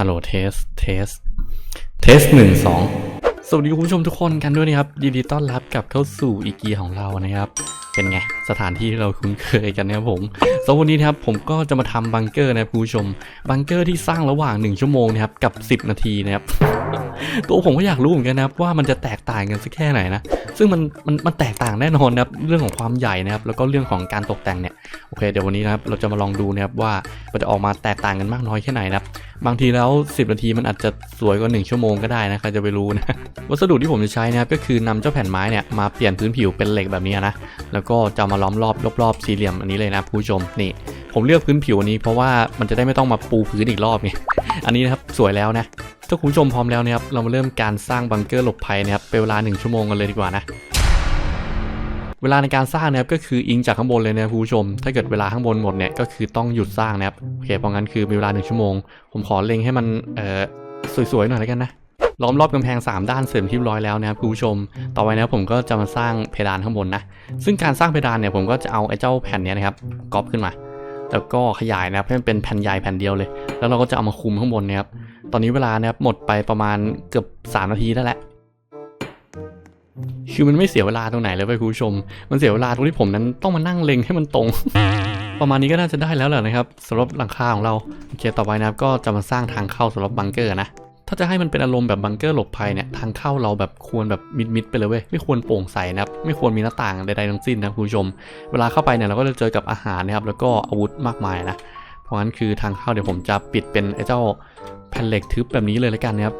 ฮัลโหลเทส เทส เทสหนึ่งสองสวัสดีคุณผู้ชมทุกคนกันด้วยนะครับ ยินดีต้อนรับกลับเข้าสู่อีกีของเรานะครับ เป็นไง สถานที่ที่เราคุ้นเคยกันนะครับผมสำหรับวันนี้นะครับผมก็จะมาทำบังเกอร์นะครับคุณผู้ชม บังเกอร์ที่สร้างระหว่าง 1 ชั่วโมงนะครับกับ 10 นาทีนะครับ ตัวผมก็อยากรู้เหมือนกันนะครับว่ามันจะแตกต่างกันสักแค่ไหนนะ ซึ่งมันมันมันแตกต่างแน่นอนนะครับเรื่องของความใหญ่นะครับแล้วก็เรื่องของการตกแต่งเนี่ย โอเค เดี๋ยววันนี้นะครับเราจะมาลองดูนะครับว่ามันจะออกมาแตกต่างกันมากน้อยแค่ไหนนะครับบางทีแล้ว 10 นาทีมันอาจจะสวยกว่า 1 ชั่วโมงก็ได้นะใครจะไปรู้นะ วัสดุที่ผมจะใช้นะครับก็คือนำเจ้าแผ่นไม้เนี่ยมาเปลี่ยนพื้นผิวเป็นเหล็กแบบนี้นะ แล้วก็จะมาล้อมรอบรอบๆสี่เหลี่ยมอันนี้เลยนะคุณผู้ชมนี่ ผมเลือกพื้นผิวนี้เพราะว่ามันจะได้ไม่ต้องมาปูพื้นอีกรอบไงอันนี้นะครับสวยแล้วนะถ้าคุณผู้ชมพร้อมแล้วนะครับเรามาเริ่มการสร้างบังเกอร์หลบภัยนะครับเป็นเวลา 1 ชั่วโมงกันเลยดีกว่านะ วลาในการสร้างนะครับก็คืออิงจากข้างบนเลยนะครับคุณผู้ชม ถ้าเกิดเวลาข้างบนหมดเนี่ยก็คือต้องหยุดสร้างนะครับโอเคเพราะงั้นคือมีเวลา1ชั่วโมง ผมขอเล็งให้มันเอ่อสวยๆหน่อยแล้วกันนะล้อมรอบกำแพง 3 ด้านเสริมที่เรียบร้อยแล้วนะครับคุณผู้ชม ต่อไปนะครับผมก็จะมาสร้างเพดานข้างบนนะ ซึ่งการสร้างเพดานเนี่ยผมก็จะเอาไอ้เจ้าแผ่นเนี้ยนะครับก๊อปขึ้นมา แล้วก็ขยายนะครับให้มันเป็นแผ่นใหญ่แผ่นเดียวเลย แล้วเราก็จะเอามาคุมข้างบนนะครับ ตอนนี้เวลานะครับหมดไปประมาณเกือบ 3 นาทีได้แล้ว คือมันไม่เสียเวลาตรงไหนเลยเว้ยคุณผู้ชม มันเสียเวลาตรงที่ผมนั้นต้องมานั่งเล็งให้มันตรง ประมาณนี้ก็น่าจะได้แล้วแหละนะครับสำหรับหลังคาของเราโอเคต่อไปนะครับก็จะมาสร้างทางเข้าสำหรับบังเกอร์นะถ้าจะให้มันเป็นอารมณ์แบบบังเกอร์หลบภัยเนี่ยทางเข้าเราแบบควรแบบมิดๆไปเลยเว้ยไม่ควรโปร่งใสนะครับไม่ควรมีหน้าต่างใดๆทั้งสิ้นนะคุณผู้ชม เวลาเข้าไปเนี่ยเราก็จะเจอกับอาหารนะครับแล้วก็อาวุธมากมายนะเพราะงั้นคือทางเข้าเดี๋ยวผมจะปิดเป็นไอ้เจ้าแผ่นเหล็กทึบแบบนี้เลยแล้วกันนะครับ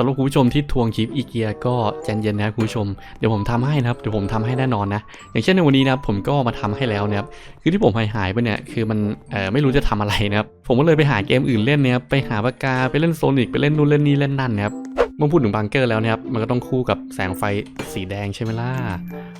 สำหรับคุณผู้ชมที่ทวงคลิปอีเกียก็ใจเย็นนะครับคุณผู้ชมเดี๋ยวผมทำให้นะครับเดี๋ยวผมทำให้แน่นอนนะ อย่างเช่นในวันนี้นะครับผมก็มาทำให้แล้วนะครับคือที่ผมหายหายไปเนี่ยคือมันเอ่อไม่รู้จะทำอะไรนะครับผมก็เลยไปหาเกมอื่นเล่นนะครับไปหาปากกาไปเล่นโซนิกไปเล่นนู่นเล่นนี่เล่นนั่นนะครับเมื่อพูดถึงบังเกอร์แล้วนะครับมันก็ต้องคู่กับแสงไฟสีแดงใช่ไหมล่ะ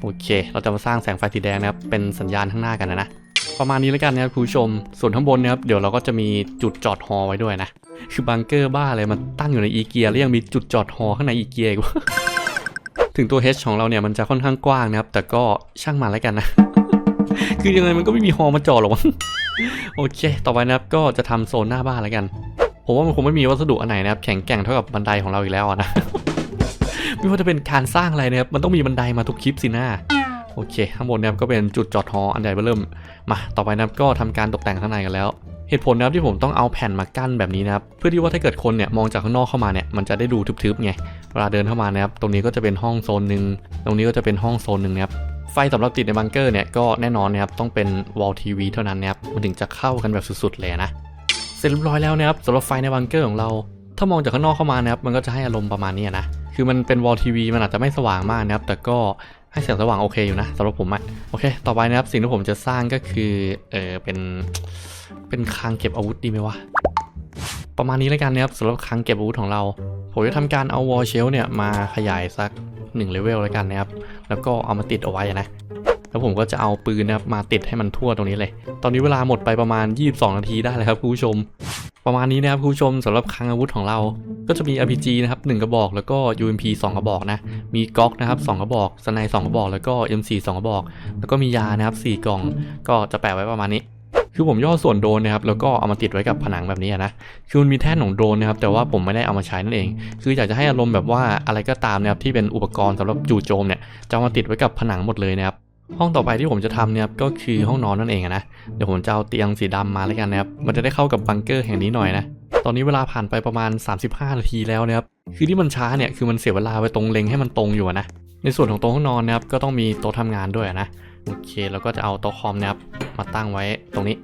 โอเค เราจะมาสร้างแสงไฟสีแดงนะครับเป็นสัญญาณข้างหน้ากันนะนะ ประมาณนี้แล้วกันนะครับคุณผู้ชม ส่วนข้างบนนะครับเดี๋ยวเราก็จะมีจุดจอดฮอไว้ด้วยนะ คือบังเกอร์บ้าอะไรมันตั้งอยู่ในอีเกียแล้วยังมีจุดจอดฮอข้างในอีเกียอีกวะถึงตัว H ของเราเนี่ยมันจะค่อนข้างกว้างนะครับ แต่ก็ช่างมันแล้วกันนะ คือยังไงมันก็ไม่มีฮอมาจอดหรอกโอเค ต่อไปนะครับก็จะทำโซนหน้าบ้านแล้วกัน ผมว่ามันคงไม่มีวัสดุอันไหนนะครับ แข็งแกร่งเท่ากับบันไดของเราอีกแล้วนะ ไม่ว่าจะเป็นการสร้างอะไรนะครับ มันต้องมีบันไดมาทุกคลิปสินะโอเค ข้างบนนะครับก็เป็นจุดจอดฮออันใหญ่เริ่ม มาต่อไปนะครับก็ทำการตกแต่งข้างในกันแล้วเหตุผลนะครับที่ผมต้องเอาแผ่นมากั้นแบบนี้นะครับเพื่อที่ว่าถ้าเกิดคนเนี่ยมองจากข้างนอกเข้ามาเนี่ยมันจะได้ดูทึบๆไงเวลาเดินเข้ามานะครับตรงนี้ก็จะเป็นห้องโซนหนึ่งตรงนี้ก็จะเป็นห้องโซนหนึ่งนะครับไฟสำหรับติดในบังเกอร์เนี่ยก็แน่นอนนะครับต้องเป็นวอลทีวีเท่านั้นนะครับมันถึงจะเข้ากันแบบสุดๆเลยนะเสร็จเรียบร้อยแล้วนะครับสำหรับไฟในบังเกอร์ของเรา ถ้ามองจากข้างนอกเข้ามานะครับมันก็จะให้อารมณ์ประมาณนี้นะคือมันเป็นวอลทีวีมันอาจจะไม่สว่างมากนะครับแต่ก็ ให้แสงสว่างโอเคอยู่นะสำหรับผมอะโอเค ต่อไปนะครับสิ่งที่ผมจะสร้างก็คือเออเป็นเป็นคลังเก็บอาวุธดีไหมวะประมาณนี้แล้วกันนะครับสำหรับคลังเก็บอาวุธของเรา ผมจะทำการเอาวอลเชลเนี่ยมาขยายสัก1เลเวลแล้วกันนะครับแล้วก็เอามาติดเอาไว้นะ แล้วผมก็จะเอาปืนนะครับมาติดให้มันทั่วตรงนี้เลย ตอนนี้เวลาหมดไปประมาณ 22 นาทีได้เลยครับคุณผู้ชม ประมาณนี้นะครับคุณผู้ชมสำหรับคลังอาวุธของเรา ก็จะมี RPG นะครับ1กระบอกแล้วก็ UMP 2 กระบอกนะ มีก๊อกนะครับ2กระบอกสไน2กระบอกแล้วก็ M4 2กระบอก แล้วก็มียานะครับ4กล่อง ก็จะแปะไว้ประมาณนี้คือผมย่อส่วนโดนนะครับแล้วก็เอามาติดไว้กับผนังแบบนี้นะคือมันมีแท่นของโดนนะครับแต่ว่าผมไม่ได้เอามาใช้นั่นเอง คืออยากจะให้อารมณ์แบบว่าอะไรก็ตามนะครับที่เป็นอุปกรณ์สำหรับจู่โจมเนี่ยจะามาติดไว้กับผนังหมดเลยนะครับ ห้องต่อไปที่ผมจะทำเนี่ยก็คือห้องนอนนั่นเองนะเดี๋ยวผมจะเอาเตียงสีดำมาแล้วกันนะครับมันจะได้เข้ากับบังเกอร์แห่งนี้หน่อยนะตอนนี้เวลาผ่านไปประมาณ 35 นาทีแล้วนะครับคือที่มันช้าเนี่ยคือมันเสียเวลาไปตรงเล็งให้มันตรงอยู่นะในส่วนของโต๊ะห้องนอนนะครับก็ต้องมีโต๊ะทำงานด้วยนะโอเคแล้วก็จะเอาโต๊ะคอมนะครับมาตั้งไว้ตรงนี้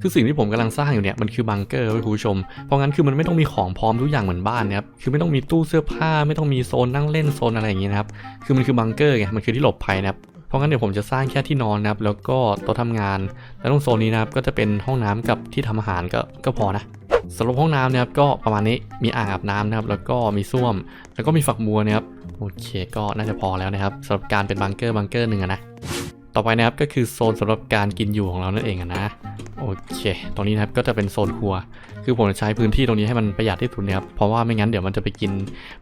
คือสิ่งที่ผมกำลังสร้างอยู่เนี่ยมันคือบังเกอร์คุณผู้ชม เพราะงั้นคือมันไม่ต้องมีของพร้อมทุกอย่างเหมือนบ้านนะครับ คือไม่ต้องมีตู้เสื้อผ้า ไม่ต้องมีโซนนั่งเล่นโซนอะไรอย่างงี้นะครับ คือมันคือบังเกอร์ไง มันคือที่หลบภัยนะครับ ราะงั้นเดี๋ยวผมจะสร้างแค่ที่นอนนะครับ แล้วก็โต๊ะทำงาน แล้วตรงโซนนี้นะครับก็จะเป็นห้องน้ำกับที่ทำอาหารก็ก็พอนะสำหรับห้องน้ำนะครับก็ประมาณนี้มีอ่างอาบน้ำนะครับ แล้วก็มีส้วม แล้วก็มีฝักบัวนะครับโอเคก็น่าจะพอแล้วนะครับสำหรับการเป็นบังเกอร์บังเกอร์หนึ่งนะต่อไปนะครับก็คือโซนสำหรับการกินอยู่ของเรานั่นเองนะโอเค ตรงนี้นะครับก็จะเป็นโซนครัว คือผมจะใช้พื้นที่ตรงนี้ให้มันประหยัดที่สุดนะครับ เพราะว่าไม่งั้นเดี๋ยวมันจะไปกิน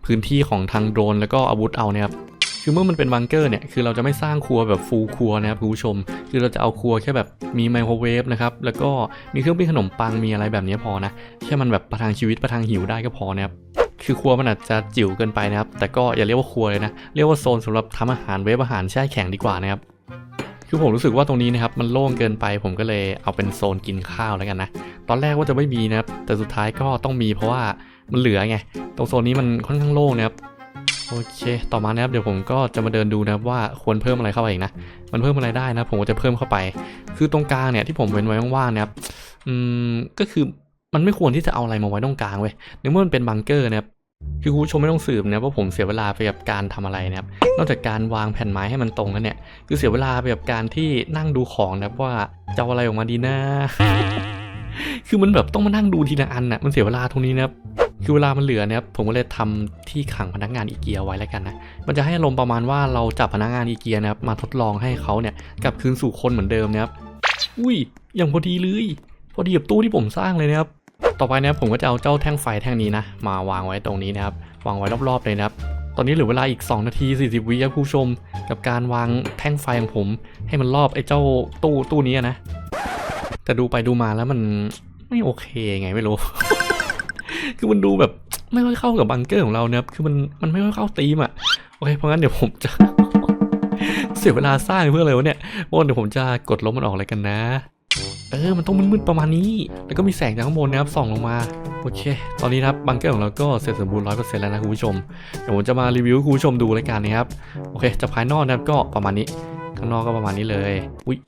พื้นที่ของทางโดรนแล้วก็อาวุธเอานี่ครับ คือเมื่อมันเป็นบังเกอร์เนี่ยคือเราจะไม่สร้างครัวแบบฟูลครัวนะครับคุณผู้ชม คือเราจะเอาครัวแค่แบบมีไมโครเวฟนะครับแล้วก็มีเครื่องปิ้งขนมปังมีอะไรแบบนี้พอนะแค่มันแบบประทังชีวิตประทังหิวได้ก็พอนะครับคือครัวมันอาจจะจิ๋วเกินไปนะครับ แต่ก็อย่าเรียกว่าครัวเลยนะ เรียกว่าโซนสำหรับทำอาหารเวฟอาหารแช่แข็งดีกว่านะครับ คือผมรู้สึกว่าตรงนี้นะครับมันโล่งเกินไป ผมก็เลยเอาเป็นโซนกินข้าวแล้วกันนะ ตอนแรกว่าจะไม่มีนะครับ แต่สุดท้ายก็ต้องมีเพราะว่ามันเหลือไง ตรงโซนนี้มันค่อนข้างโล่งนะครับ โอเคต่อมานะครับเดี๋ยวผมก็จะมาเดินดูนะครับว่าควรเพิ่มอะไรเข้าไปอีกนะ มันเพิ่มอะไรได้นะ ผมก็จะเพิ่มเข้าไป คือตรงกลางเนี่ยที่ผมเว้นไว้ว่างๆนะครับอืมก็คือมันไม่ควรที่จะเอาอะไรมาไว้ตรงกลางเว้ยในเมื่อมันเป็นบังเกอร์นะครับคือคุณผู้ชมไม่ต้องสืบนะว่าผมเสียเวลาไปกับการทำอะไรนะครับ นอกจากการวางแผ่นไม้ให้มันตรงแล้วเนี่ย คือเสียเวลาไปกับการที่นั่งดูของนะว่าจะเอาอะไรออกมาดีนะ คือมันแบบต้องมานั่งดูทีละอันน่ะมันเสียเวลาตรงนี้นะครับ คือเวลามันเหลือเนะครับผมก็เลยทำที่ขังพนักงานอีเกียไว้แล้วกันนะ มันจะให้อารมณ์ประมาณว่าเราจับพนักงานอีเกียนะครับมาทดลองให้เขาเนี่ยกลับคืนสู่คนเหมือนเดิมนะครับอุ้ยอย่างพอดีเลยพอดีกับตู้ที่ผมสร้างเลยนะครับต่อไปนะครับผมก็จะเอาเจ้าแท่งไฟแท่งนี้นะมาวางไว้ตรงนี้นะครับวางไว้รอบๆเลยนะครับตอนนี้เหลือเวลาอีก 2 นาที 40 วิครับผู้ชม กับการวางแท่งไฟของผม ให้มันรอบไอ้เจ้าตู้ตู้นี้นะแต่ดูไปดูมาแล้วมันไม่โอเคไงไม่รู้ คือมันดูแบบไม่ค่อยเข้ากับบังเกอร์ของเราเนะครับคือมันมันไม่ค่อยเข้าธีมอะโอเคเพราะงั้นเดี๋ยวผมจะเสียเวลาสร้างเพื่ออะไรวะเนี่ยเพราะว่าเดี๋ยวผมจะกดลบมันออกเลยกันนะ เออ มันต้องมืดๆประมาณนี้ แล้วก็มีแสงจากข้างบนนะครับส่องลงมา โอเค ตอนนี้ครับบังเกอร์ของเราก็เสร็จสมบูรณ์ร้อยเปอร์เซ็นต์แล้วนะคุณผู้ชม เดี๋ยวผมจะมารีวิวคุณผู้ชมดูรายการนะครับ โอเคจะภายนอกนะครับก็ประมาณนี้ ข้างนอกก็ประมาณนี้เลย อุ้ย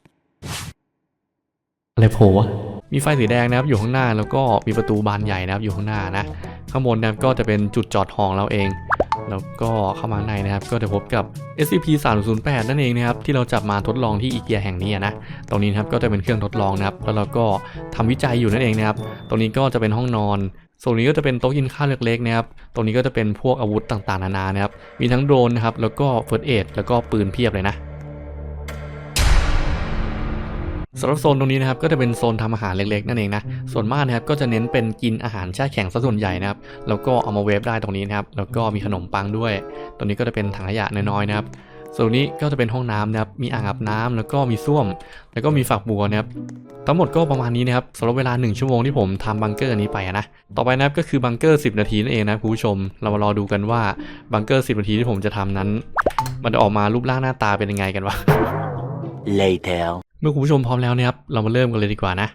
อะไรโผล่วะ มีไฟสีแดงนะครับอยู่ข้างหน้าแล้วก็มีประตูบานใหญ่นะครับอยู่ข้างหน้านะข้างบนนะครับก็จะเป็นจุดจอดหองเราเอง แล้วก็เข้ามาในนะครับก็จะพบกับ SCP 3 0 8นั่นเองนะครับที่เราจับมาทดลองที่อีเกียแห่งนี้นะตรงนี้นะครับก็จะเป็นเครื่องทดลองนะครับแล้วเราก็ทำวิจัยอยู่นั่นเองนะครับตรงนี้ก็จะเป็นห้องนอนส่วนนี้ก็จะเป็นโต๊ะกินข้าวเล็กๆนะครับ ตรงนี้ก็จะเป็นพวกอาวุธต่างๆ นานานะครับ มีทั้งโดรนนะครับ แล้วก็เฟิร์สเอดแล้วก็ปืนเพียบเลยนะ สำหรับโซนตรงนี้นะครับก็จะเป็นโซนทำอาหารเล็กๆนั่นเองนะส่วนมากนะครับก็จะเน้นเป็นกินอาหารแช่แข็งซะส่วนใหญ่นะครับแล้วก็เอามาเวฟได้ตรงนี้นะครับแล้วก็มีขนมปังด้วย ตรงนี้ก็จะเป็นถังขยะน้อยๆนะครับส่วนนี้ก็จะเป็นห้องน้ำนะครับ มีอ่างอาบน้ำแล้วก็มีส้วม แล้วก็มีฝักบัวนะครับ ทั้งหมดก็ประมาณนี้นะครับสำหรับเวลา 1 ชั่วโมงที่ผมทำบังเกอร์นี้ไปนะ ต่อไปนะครับก็คือบังเกอร์ 10 นาทีนั่นเองนะคุณผู้ชม เรามารอดูกันว่าบังเกอร์ 10 นาทีที่ผมจะทำนั้น มันจะออกมารูปร่างหน้าตาเป็นยังไงกันวะ Later. เมื่อคุณผู้ชมพร้อมแล้วนะครับ เรามาเริ่มกันเลยดีกว่านะ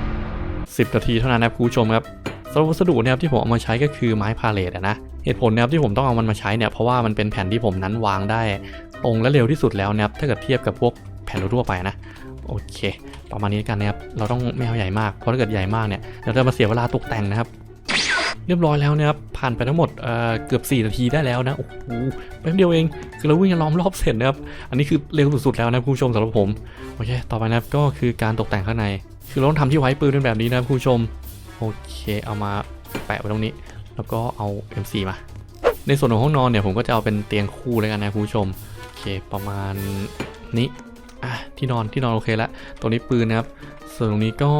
10 นาทีเท่านั้นนะครับคุณผู้ชมครับสำหรับวัสดุนะครับที่ผมเอามาใช้ก็คือไม้พาเลตนะเหตุผลนะครับที่ผมต้องเอามันมาใช้เนี่ยเพราะว่ามันเป็นแผ่นที่ผมนั้นวางได้ ตรงและเร็วที่สุดแล้วนะครับถ้าเกิดเทียบกับพวกแผ่นทั่วไปนะโอเค ประมาณนี้กันนะครับเราต้องไม่เอาใหญ่มากเพราะถ้าเกิดใหญ่มากเนี่ยเราจะมาเสียเวลาตกแต่งนะครับ เรียบร้อยแล้วนะครับ ผ่านไปทั้งหมดเเกือบ 4 นาทีได้แล้วนะ โอ้โหแป๊บเดียวเอง คือเราวิ่งล้อมรอบเสร็จนะครับ อันนี้คือเร็วสุดๆแล้วนะคุณผู้ชมสำหรับผม โอเค ต่อไปนะครับก็คือการตกแต่งข้างใน คือเราต้องทำที่ไว้ปืนเป็นแบบนี้นะครับคุณผู้ชม โอเค เอามาแปะไว้ตรงนี้ แล้วก็เอา M4 มา ในส่วนของห้องนอนเนี่ยผมก็จะเอาเป็นเตียงคู่แล้วกันนะคุณผู้ชม โอเค ประมาณนี้ อะ ที่นอน ที่นอนโอเคแล้วตรงนี้ปืนนะครับ ส่วนตรงนี้ก็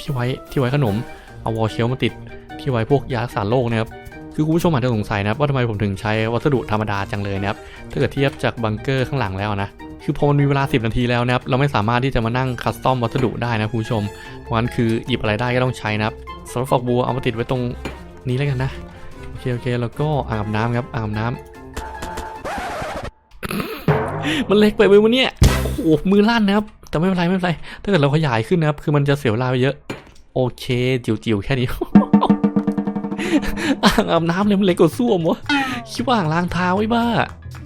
ที่ไว้ ที่ไว้ขนม เอาวอลเชลมาติด ที่ไว้พวกยารักษาโรคนะครับคือคุณผู้ชมอาจจะสงสัยนะครับว่าทำไมผมถึงใช้วัสดุธรรมดาจังเลยนะครับถ้าเกิดเทียบจากบังเกอร์ข้างหลังแล้วนะคือพอมันมีเวลา 10 นาทีแล้วนะครับเราไม่สามารถที่จะมานั่งคัสตอมวัสดุได้นะคุณผู้ชมเพราะงั้นคือหยิบอะไรได้ก็ต้องใช้นะครับสำหรับฝักบัวเอามาติดไว้ตรงนี้แล้วกันนะโอเคโอเคแล้วก็อาบน้ำครับอาบน้ำมันเล็กไปเว้ยวันเนี้ยโอ้โหมือลั่นนะครับแต่ไม่เป็นไรไม่เป็นไรถ้าเกิดเราขยายขึ้นนะครับคือมันจะเสียเวลาไปเยอะ โอเค จิ๋วๆแค่นี้ อ่างอาบน้ำเนี่ยมันเล็กกว่าส้วมวะคิดว่าอ่างล้างเท้าไว้บ้า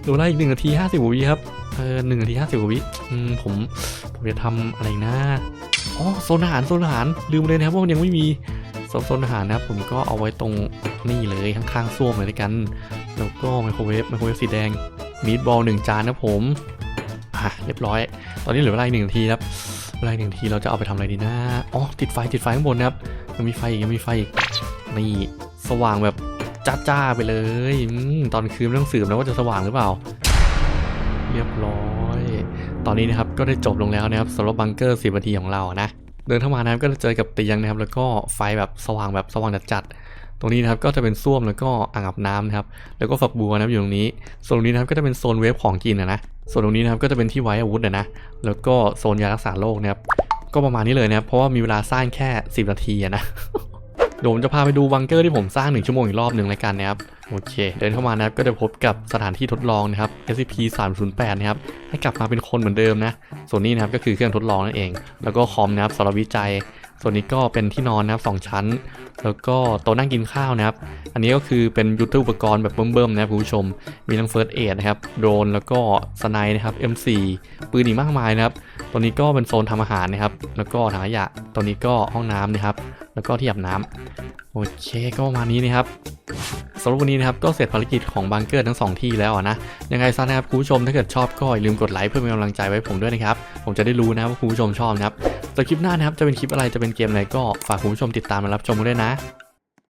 ดี๋ยวเวลาอีกหนึ่งนาทีห้าสิบวิครับเออหนึ่งนาทีห้าสิบวิอืมผมผมจะทำอะไรนะอ๋อโซนอาหารโซนอาหารลืมเลยนะครับว่ามันยังไม่มีโซนอาหารนะครับผมก็เอาไว้ตรงนี่เลยข้างๆส้วมเลยด้วยกันแล้วก็ไมโครเวฟไมโครเวฟสีแดงมีดบอลหนึ่งจานนะผมอะเรียบร้อย ตอนนี้เหลือเวลาอีกหนึ่งนาทีครับเวลาหนึ่งนาทีเราจะเอาไปทำอะไรดีนะอ๋อติดไฟติดไฟข้างบนนะครับยังมีไฟอีกยังมีไฟอีกนี่ สว่างแบบจ้าๆไปเลยอตอนคืนไม่ต้องสืบนะว่าจะสว่างหรือเปล่า เรียบร้อย ตอนนี้นะครับก็ได้จบลงแล้วนะครับสำหรับบังเกอร์10นาทีของเรานะ เดินเข้ามานะครับก็จะเจอกับเตียงนะครับ แล้วก็ไฟแบบสว่างแบบสว่างจัดตรงนี้นะครับก็จะเป็นส้วมแล้วก็อ่างอาบน้ำนะครับแล้วก็ฝักบัวนะครับอยู่ตรงนี้ส่วนตรงนี้นะครับก็จะเป็นโซนเวฟของกินนะนะส่วนตรงนี้นะครับก็จะเป็นที่ไว้อาวุธนะนะแล้วก็โซนยารักษาโรคนะครับก็ประมาณนี้เลยนะครับเพราะว่ามีเวลาสร้างแค่ 10 นาทีนะ เดี๋ยวผมจะพาไปดูบังเกอร์ที่ผมสร้าง1ชั่วโมงอีกรอบหนึ่งรายการนะครับโอเค เดินเข้ามานะครับก็จะพบกับสถานที่ทดลองนะครับ SCP 308นะครับให้กลับมาเป็นคนเหมือนเดิมนะส่วนนี้นะครับก็คือเครื่องทดลองนั่นเอง แล้วก็คอมนะครับสำหรับวิจัย ส่วนนี้ก็เป็นที่นอนนะครับสองชั้น แล้วก็โต๊ะนั่งกินข้าวนะครับ อันนี้ก็คือเป็นยุทธอุปกรณ์แบบเบิ่มๆนะครับคุณผู้ชม มีทั้งเฟิร์สเอดนะครับ โดรน แล้วก็สไนด์นะครับ M4 ปืนอีกมากมายนะครับ ตัวนี้ก็เป็นโซนทำอาหารนะครับ แล้วก็ถังขยะ ตัวนี้ก็ห้องน้ำนะครับ แล้วก็ที่อาบน้ำโอเค ก็ประมาณนี้นะครับ สำหรับวันนี้นะครับก็เสร็จภารกิจของบังเกอร์ทั้งสองที่แล้วนะยังไงซะนะครับคุณผู้ชมถ้าเกิดชอบก็อย่าลืมกดไลค์เพื่อเป็นกำลังใจไว้ผมด้วยนะครับผมจะได้รู้นะว่าคุณผู้ชมชอบนะครับแต่คลิปหน้านะครับจะเป็นคลิปอะไรจะเป็นเกมอะไรก็ฝากคุณผู้ชมติดตามมารับชมกันด้วยนะ